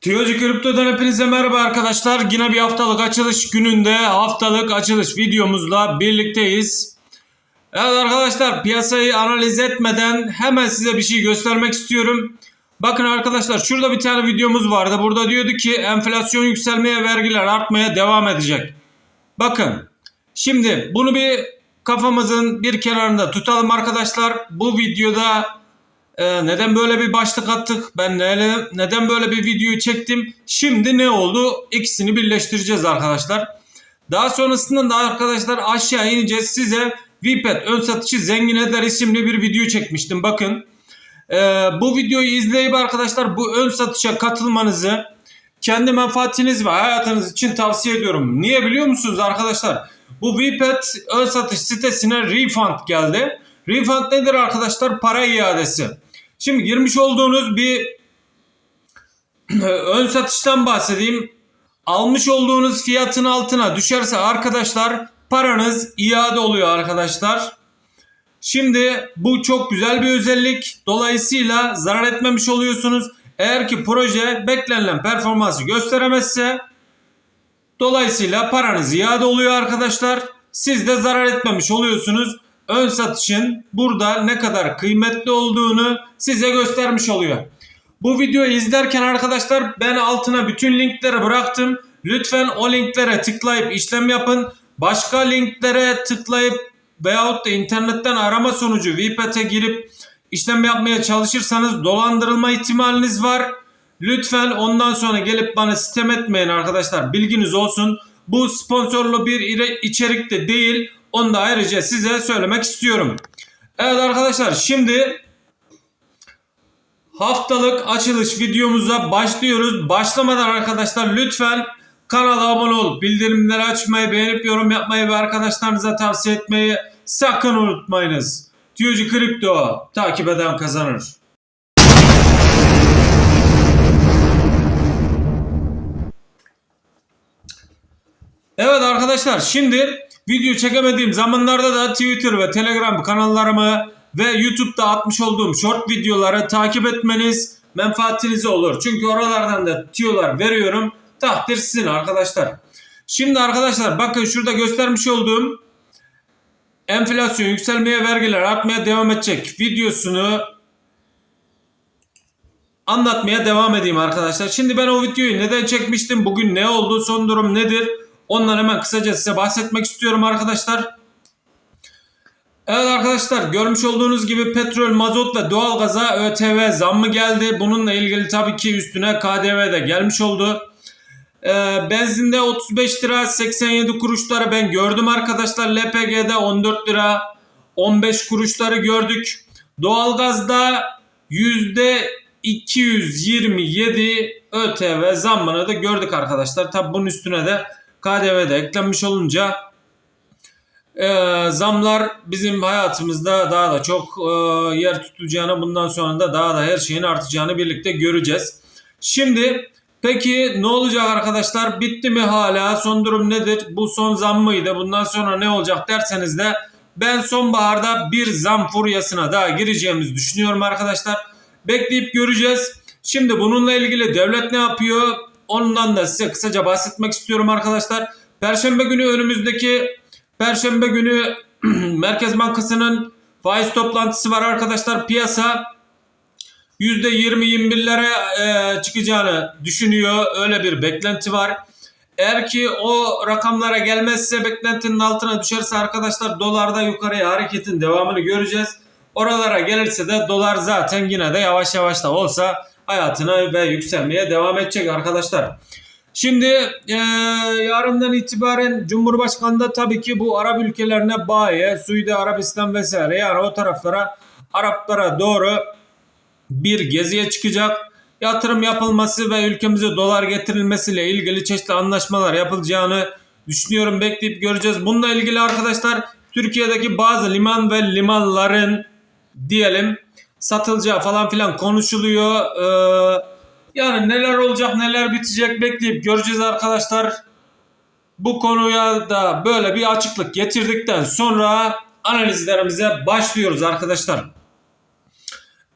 Tiyocu Kripto'dan hepinize merhaba arkadaşlar. Yine bir haftalık açılış gününde haftalık açılış videomuzla birlikteyiz. Evet arkadaşlar piyasayı analiz etmeden hemen size bir şey göstermek istiyorum. Bakın arkadaşlar şurada bir tane videomuz vardı. Burada diyordu ki enflasyon yükselmeye vergiler artmaya devam edecek. Bakın şimdi bunu bir kafamızın bir kenarında tutalım arkadaşlar. Bu videoda ee, neden böyle bir başlık attık? Ben ne, neden böyle bir videoyu çektim? Şimdi ne oldu? İkisini birleştireceğiz arkadaşlar. Daha sonrasında da arkadaşlar aşağı ineceğiz. Size VPET ön satışı zengin eder isimli bir video çekmiştim. Bakın. Ee, bu videoyu izleyip arkadaşlar bu ön satışa katılmanızı kendi menfaatiniz ve hayatınız için tavsiye ediyorum. Niye biliyor musunuz arkadaşlar? Bu VPET ön satış sitesine refund geldi. Refund nedir arkadaşlar? Para iadesi. Şimdi girmiş olduğunuz bir ön satıştan bahsedeyim. Almış olduğunuz fiyatın altına düşerse arkadaşlar paranız iade oluyor arkadaşlar. Şimdi bu çok güzel bir özellik. Dolayısıyla zarar etmemiş oluyorsunuz. Eğer ki proje beklenilen performansı gösteremezse dolayısıyla paranız iade oluyor arkadaşlar. Siz de zarar etmemiş oluyorsunuz ön satışın burada ne kadar kıymetli olduğunu size göstermiş oluyor. Bu videoyu izlerken arkadaşlar ben altına bütün linkleri bıraktım. Lütfen o linklere tıklayıp işlem yapın. Başka linklere tıklayıp veyahut da internetten arama sonucu VPET'e girip işlem yapmaya çalışırsanız dolandırılma ihtimaliniz var. Lütfen ondan sonra gelip bana sistem etmeyin arkadaşlar. Bilginiz olsun. Bu sponsorlu bir içerik de değil. Onu da ayrıca size söylemek istiyorum. Evet arkadaşlar şimdi haftalık açılış videomuza başlıyoruz. Başlamadan arkadaşlar lütfen kanala abone olup bildirimleri açmayı, beğenip yorum yapmayı ve arkadaşlarınıza tavsiye etmeyi sakın unutmayınız. Tüyocu Kripto takip eden kazanır. Evet arkadaşlar şimdi video çekemediğim zamanlarda da Twitter ve Telegram kanallarımı ve YouTube'da atmış olduğum short videoları takip etmeniz menfaatinize olur. Çünkü oralardan da tüyolar veriyorum. Takdir sizin arkadaşlar. Şimdi arkadaşlar bakın şurada göstermiş olduğum enflasyon yükselmeye vergiler artmaya devam edecek videosunu anlatmaya devam edeyim arkadaşlar. Şimdi ben o videoyu neden çekmiştim? Bugün ne oldu? Son durum nedir? Ondan hemen kısaca size bahsetmek istiyorum arkadaşlar. Evet arkadaşlar görmüş olduğunuz gibi petrol, mazot ve doğalgaza ÖTV zammı geldi. Bununla ilgili tabii ki üstüne KDV de gelmiş oldu. Ee, benzinde 35 lira 87 kuruşları ben gördüm arkadaşlar. LPG'de 14 lira 15 kuruşları gördük. Doğalgazda yüzde 227 ÖTV zammını da gördük arkadaşlar. Tabi bunun üstüne de KDV de eklenmiş olunca e, zamlar bizim hayatımızda daha da çok e, yer tutacağını bundan sonra da daha da her şeyin artacağını birlikte göreceğiz. Şimdi peki ne olacak arkadaşlar? Bitti mi hala? Son durum nedir? Bu son zam mıydı? Bundan sonra ne olacak derseniz de ben sonbaharda bir zam furyasına daha gireceğimizi düşünüyorum arkadaşlar. Bekleyip göreceğiz. Şimdi bununla ilgili devlet ne yapıyor? Ondan da size kısaca bahsetmek istiyorum arkadaşlar. Perşembe günü önümüzdeki Perşembe günü Merkez Bankası'nın faiz toplantısı var arkadaşlar. Piyasa %20-21'lere e, çıkacağını düşünüyor. Öyle bir beklenti var. Eğer ki o rakamlara gelmezse beklentinin altına düşerse arkadaşlar dolarda yukarıya hareketin devamını göreceğiz. Oralara gelirse de dolar zaten yine de yavaş yavaş da olsa hayatına ve yükselmeye devam edecek arkadaşlar. Şimdi e, yarından itibaren Cumhurbaşkanı da tabii ki bu Arap ülkelerine baye, Suudi Arabistan vesaire yani o taraflara Araplara doğru bir geziye çıkacak. Yatırım yapılması ve ülkemize dolar getirilmesiyle ilgili çeşitli anlaşmalar yapılacağını düşünüyorum. Bekleyip göreceğiz. Bununla ilgili arkadaşlar Türkiye'deki bazı liman ve limanların diyelim satılacağı falan filan konuşuluyor. Ee, yani neler olacak neler bitecek bekleyip göreceğiz arkadaşlar. Bu konuya da böyle bir açıklık getirdikten sonra analizlerimize başlıyoruz arkadaşlar.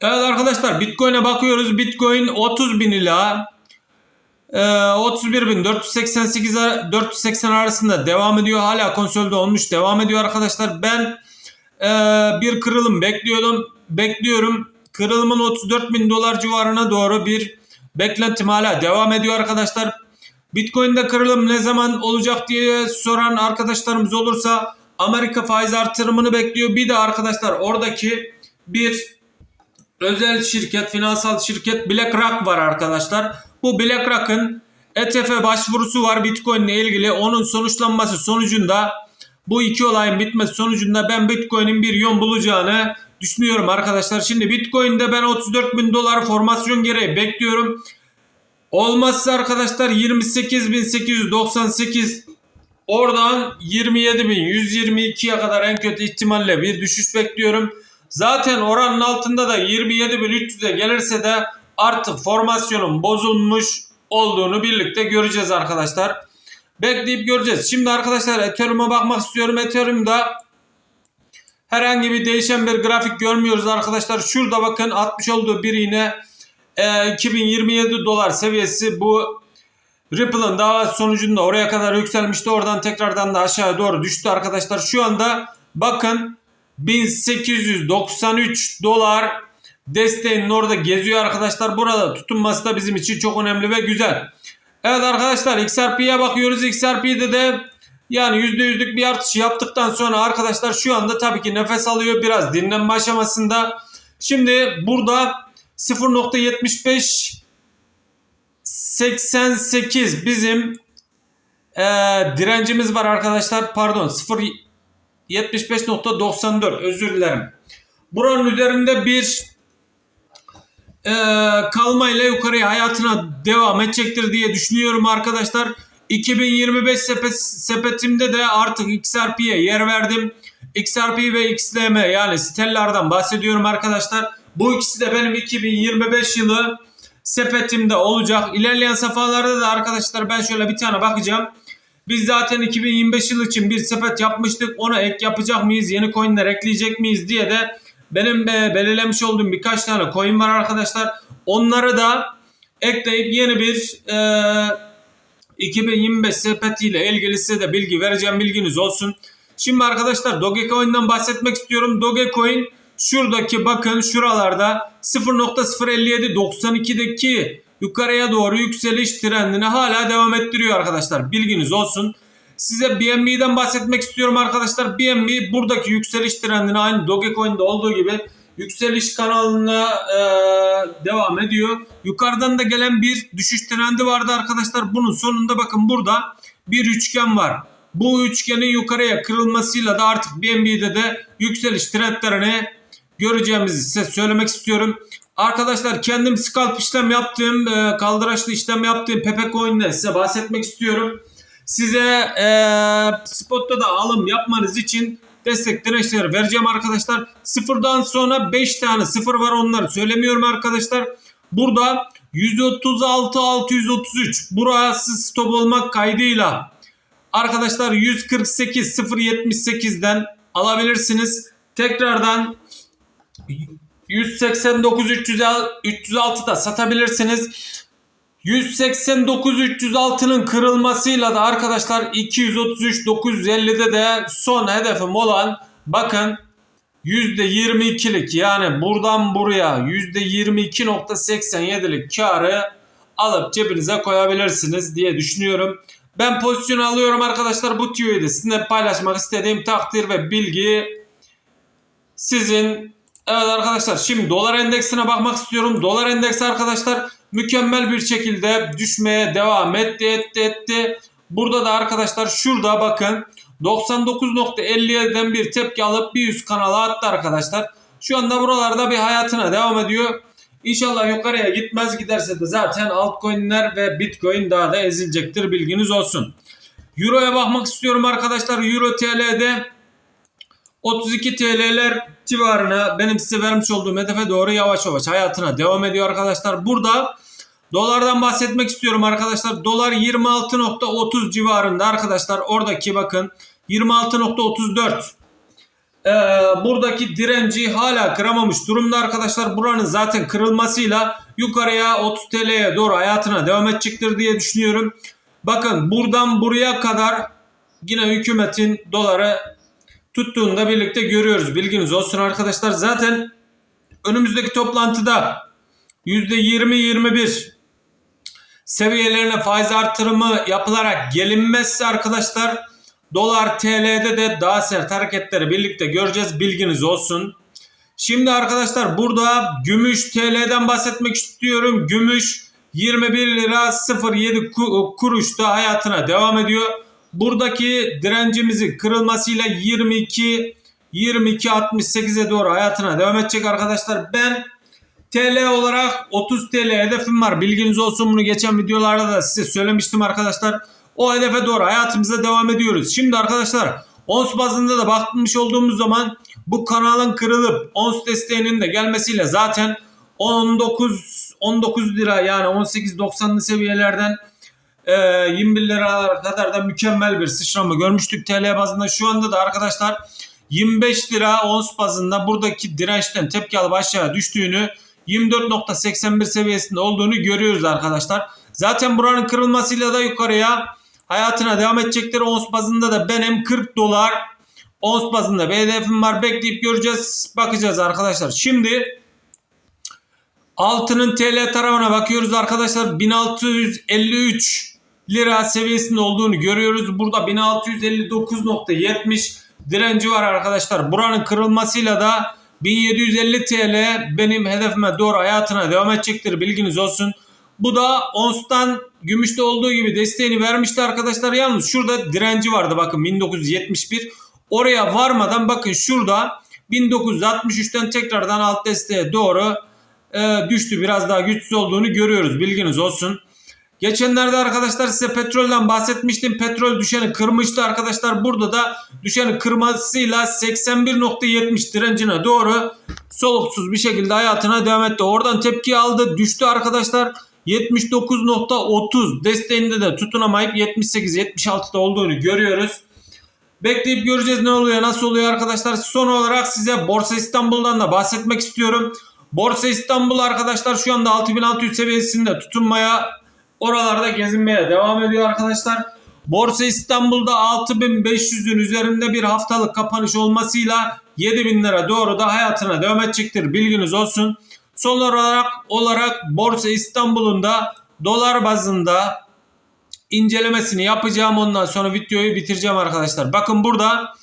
Evet arkadaşlar Bitcoin'e bakıyoruz. Bitcoin 30 bin ila Ee, 31.488 ar- 480 arasında devam ediyor. Hala konsolde olmuş devam ediyor arkadaşlar. Ben ee, bir kırılım bekliyordum. Bekliyorum. Kırılımın 34.000 dolar civarına doğru bir beklentim hala devam ediyor arkadaşlar. Bitcoin'de kırılım ne zaman olacak diye soran arkadaşlarımız olursa Amerika faiz artırımını bekliyor. Bir de arkadaşlar oradaki bir özel şirket, finansal şirket BlackRock var arkadaşlar. Bu BlackRock'ın ETF başvurusu var Bitcoin ile ilgili. Onun sonuçlanması sonucunda bu iki olayın bitmesi sonucunda ben Bitcoin'in bir yön bulacağını düşünüyorum arkadaşlar. Şimdi Bitcoin'de ben 34 bin dolar formasyon gereği bekliyorum. Olmazsa arkadaşlar 28.898 oradan 27.122'ye kadar en kötü ihtimalle bir düşüş bekliyorum. Zaten oranın altında da 27.300'e gelirse de artık formasyonun bozulmuş olduğunu birlikte göreceğiz arkadaşlar. Bekleyip göreceğiz. Şimdi arkadaşlar Ethereum'a bakmak istiyorum. Ethereum'da herhangi bir değişen bir grafik görmüyoruz arkadaşlar. Şurada bakın 60 olduğu bir iğne e, 2027 dolar seviyesi bu Ripple'ın davası sonucunda oraya kadar yükselmişti. Oradan tekrardan da aşağı doğru düştü arkadaşlar. Şu anda bakın 1893 dolar desteğinin orada geziyor arkadaşlar. Burada tutunması da bizim için çok önemli ve güzel. Evet arkadaşlar XRP'ye bakıyoruz. XRP'de de yani %100'lük bir artış yaptıktan sonra arkadaşlar şu anda tabii ki nefes alıyor. Biraz dinlenme aşamasında. Şimdi burada 0.75 88 bizim e, direncimiz var arkadaşlar. Pardon 0 75.94 özür dilerim. Buranın üzerinde bir e, kalmayla yukarıya hayatına devam edecektir diye düşünüyorum arkadaşlar. 2025 sepet, sepetimde de artık XRP'ye yer verdim. XRP ve XLM yani Stellar'dan bahsediyorum arkadaşlar. Bu ikisi de benim 2025 yılı sepetimde olacak. İlerleyen safhalarda da arkadaşlar ben şöyle bir tane bakacağım. Biz zaten 2025 yılı için bir sepet yapmıştık. Ona ek yapacak mıyız? Yeni coinler ekleyecek miyiz diye de benim e, belirlemiş olduğum birkaç tane coin var arkadaşlar. Onları da ekleyip yeni bir e, 2025 sepetiyle ilgili size de bilgi vereceğim. Bilginiz olsun. Şimdi arkadaşlar Dogecoin'den bahsetmek istiyorum. Dogecoin şuradaki bakın şuralarda 0.057.92'deki yukarıya doğru yükseliş trendini hala devam ettiriyor arkadaşlar. Bilginiz olsun. Size BNB'den bahsetmek istiyorum arkadaşlar. BNB buradaki yükseliş trendini aynı Dogecoin'de olduğu gibi yükseliş kanalına e, devam ediyor. Yukarıdan da gelen bir düşüş trendi vardı arkadaşlar. Bunun sonunda bakın burada bir üçgen var. Bu üçgenin yukarıya kırılmasıyla da artık BNB'de de yükseliş trendlerini göreceğimizi size söylemek istiyorum. Arkadaşlar kendim scalp işlem yaptığım, e, kaldıraçlı işlem yaptığım Pepe Coin'de size bahsetmek istiyorum. Size e, spotta da alım yapmanız için destek dirençleri vereceğim arkadaşlar. Sıfırdan sonra 5 tane sıfır var onları söylemiyorum arkadaşlar. Burada 136 633 burası stop olmak kaydıyla arkadaşlar 148 078'den alabilirsiniz. Tekrardan 189 306 da satabilirsiniz. 189 306'nın kırılmasıyla da arkadaşlar 233 950'de de son hedefim olan bakın %22'lik yani buradan buraya %22.87'lik karı alıp cebinize koyabilirsiniz diye düşünüyorum. Ben pozisyon alıyorum arkadaşlar. Bu tüyoyu da sizinle paylaşmak istediğim takdir ve bilgi sizin Evet arkadaşlar şimdi dolar endeksine bakmak istiyorum. Dolar endeksi arkadaşlar mükemmel bir şekilde düşmeye devam etti etti etti. Burada da arkadaşlar şurada bakın 99.57'den bir tepki alıp bir üst kanala attı arkadaşlar. Şu anda buralarda bir hayatına devam ediyor. İnşallah yukarıya gitmez giderse de zaten altcoin'ler ve bitcoin daha da ezilecektir bilginiz olsun. Euro'ya bakmak istiyorum arkadaşlar. Euro TL'de 32 TL'ler civarına benim size vermiş olduğum hedefe doğru yavaş yavaş hayatına devam ediyor arkadaşlar. Burada dolardan bahsetmek istiyorum arkadaşlar. Dolar 26.30 civarında arkadaşlar. Oradaki bakın 26.34 Ee, buradaki direnci hala kıramamış durumda arkadaşlar. Buranın zaten kırılmasıyla yukarıya 30 TL'ye doğru hayatına devam edecektir diye düşünüyorum. Bakın buradan buraya kadar yine hükümetin doları tuttuğunu da birlikte görüyoruz. Bilginiz olsun arkadaşlar. Zaten önümüzdeki toplantıda %20-21 seviyelerine faiz artırımı yapılarak gelinmezse arkadaşlar dolar TL'de de daha sert hareketleri birlikte göreceğiz. Bilginiz olsun. Şimdi arkadaşlar burada gümüş TL'den bahsetmek istiyorum. Gümüş 21 lira 07 ku- kuruşta hayatına devam ediyor. Buradaki direncimizin kırılmasıyla 22 22 68'e doğru hayatına devam edecek arkadaşlar. Ben TL olarak 30 TL hedefim var. Bilginiz olsun bunu geçen videolarda da size söylemiştim arkadaşlar. O hedefe doğru hayatımıza devam ediyoruz. Şimdi arkadaşlar ons bazında da bakmış olduğumuz zaman bu kanalın kırılıp ons desteğinin de gelmesiyle zaten 19 19 lira yani 18.90'lı seviyelerden e, 21 liralara kadar da mükemmel bir sıçrama görmüştük TL bazında. Şu anda da arkadaşlar 25 lira ons bazında buradaki dirençten tepki alıp aşağı düştüğünü 24.81 seviyesinde olduğunu görüyoruz arkadaşlar. Zaten buranın kırılmasıyla da yukarıya hayatına devam edecektir. Ons bazında da benim 40 dolar ons bazında bir hedefim var. Bekleyip göreceğiz. Bakacağız arkadaşlar. Şimdi altının TL tarafına bakıyoruz arkadaşlar. 1653 lira seviyesinde olduğunu görüyoruz. Burada 1659.70 direnci var arkadaşlar. Buranın kırılmasıyla da 1750 TL benim hedefime doğru hayatına devam edecektir. Bilginiz olsun. Bu da onstan gümüşte olduğu gibi desteğini vermişti arkadaşlar. Yalnız şurada direnci vardı bakın 1971. Oraya varmadan bakın şurada 1963'ten tekrardan alt desteğe doğru e, düştü. Biraz daha güçsüz olduğunu görüyoruz. Bilginiz olsun. Geçenlerde arkadaşlar size petrolden bahsetmiştim. Petrol düşeni kırmıştı arkadaşlar. Burada da düşeni kırmasıyla 81.70 direncine doğru soluksuz bir şekilde hayatına devam etti. Oradan tepki aldı. Düştü arkadaşlar. 79.30 desteğinde de tutunamayıp 78-76'da olduğunu görüyoruz. Bekleyip göreceğiz ne oluyor nasıl oluyor arkadaşlar. Son olarak size Borsa İstanbul'dan da bahsetmek istiyorum. Borsa İstanbul arkadaşlar şu anda 6600 seviyesinde tutunmaya oralarda gezinmeye devam ediyor arkadaşlar. Borsa İstanbul'da 6500'ün üzerinde bir haftalık kapanış olmasıyla 7000 lira doğru da hayatına devam edecektir. Bilginiz olsun. Son olarak olarak Borsa İstanbul'un da dolar bazında incelemesini yapacağım. Ondan sonra videoyu bitireceğim arkadaşlar. Bakın burada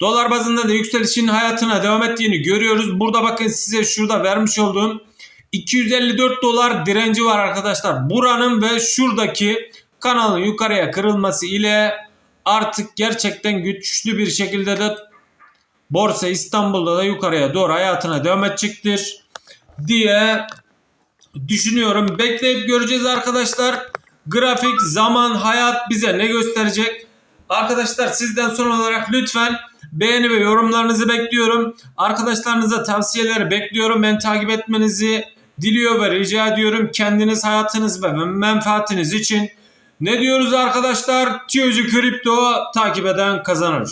dolar bazında da yükselişin hayatına devam ettiğini görüyoruz. Burada bakın size şurada vermiş olduğum 254 dolar direnci var arkadaşlar. Buranın ve şuradaki kanalın yukarıya kırılması ile artık gerçekten güçlü bir şekilde de Borsa İstanbul'da da yukarıya doğru hayatına devam edecektir diye düşünüyorum. Bekleyip göreceğiz arkadaşlar. Grafik, zaman, hayat bize ne gösterecek? Arkadaşlar sizden son olarak lütfen beğeni ve yorumlarınızı bekliyorum. Arkadaşlarınıza tavsiyeleri bekliyorum. Ben takip etmenizi diliyor ve rica ediyorum. Kendiniz, hayatınız ve menfaatiniz için. Ne diyoruz arkadaşlar? Tiyocu Kripto takip eden kazanır.